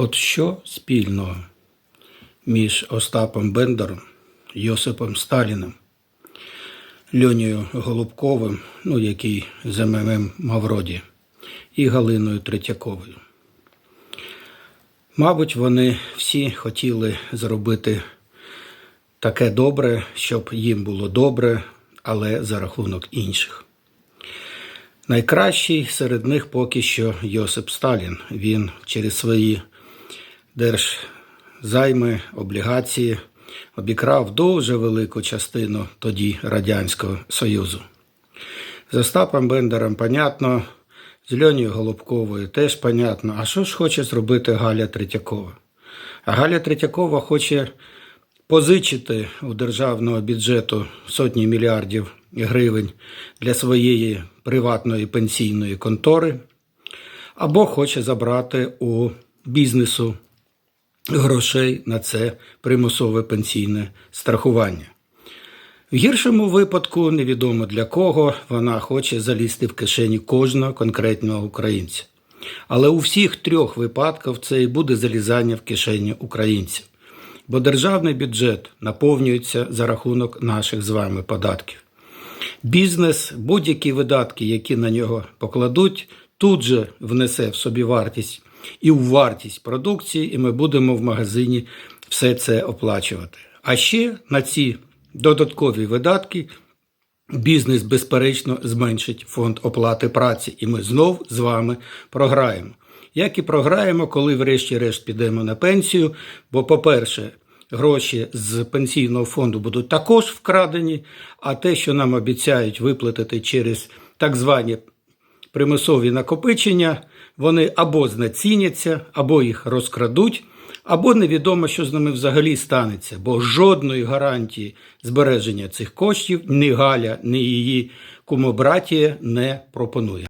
От що спільного між Остапом Бендером, Йосипом Сталіним, Льонією Голубковим, ну, який з МММ Мавроді, і Галиною Третьяковою? Мабуть, вони всі хотіли зробити таке добре, щоб їм було добре, але за рахунок інших. Найкращий серед них поки що Йосип Сталін. Він через свої держзайми, облігації обікрав дуже велику частину тоді Радянського Союзу. З Остапом Бендером понятно, з Льонією Голубковою теж понятно. А що ж хоче зробити Галя Третьякова? А Галя Третьякова хоче позичити у державного бюджету сотні мільярдів гривень для своєї приватної пенсійної контори, або хоче забрати у бізнесу грошей на це примусове пенсійне страхування. В гіршому випадку, невідомо для кого, вона хоче залізти в кишені кожного конкретного українця. Але у всіх трьох випадках це і буде залізання в кишені українців. Бо державний бюджет наповнюється за рахунок наших з вами податків. Бізнес, будь-які видатки, які на нього покладуть, тут же внесе в собі вартість і у вартість продукції, і ми будемо в магазині все це оплачувати. А ще на ці додаткові видатки бізнес, безперечно, зменшить фонд оплати праці, і ми знов з вами програємо. Як і програємо, коли, врешті-решт, підемо на пенсію. Бо, по-перше, гроші з пенсійного фонду будуть також вкрадені, а те, що нам обіцяють виплатити через так звані примусові накопичення, вони або знеціняться, або їх розкрадуть, або невідомо, що з ними взагалі станеться, бо жодної гарантії збереження цих коштів ні Галя, ні її кумобратія не пропонує.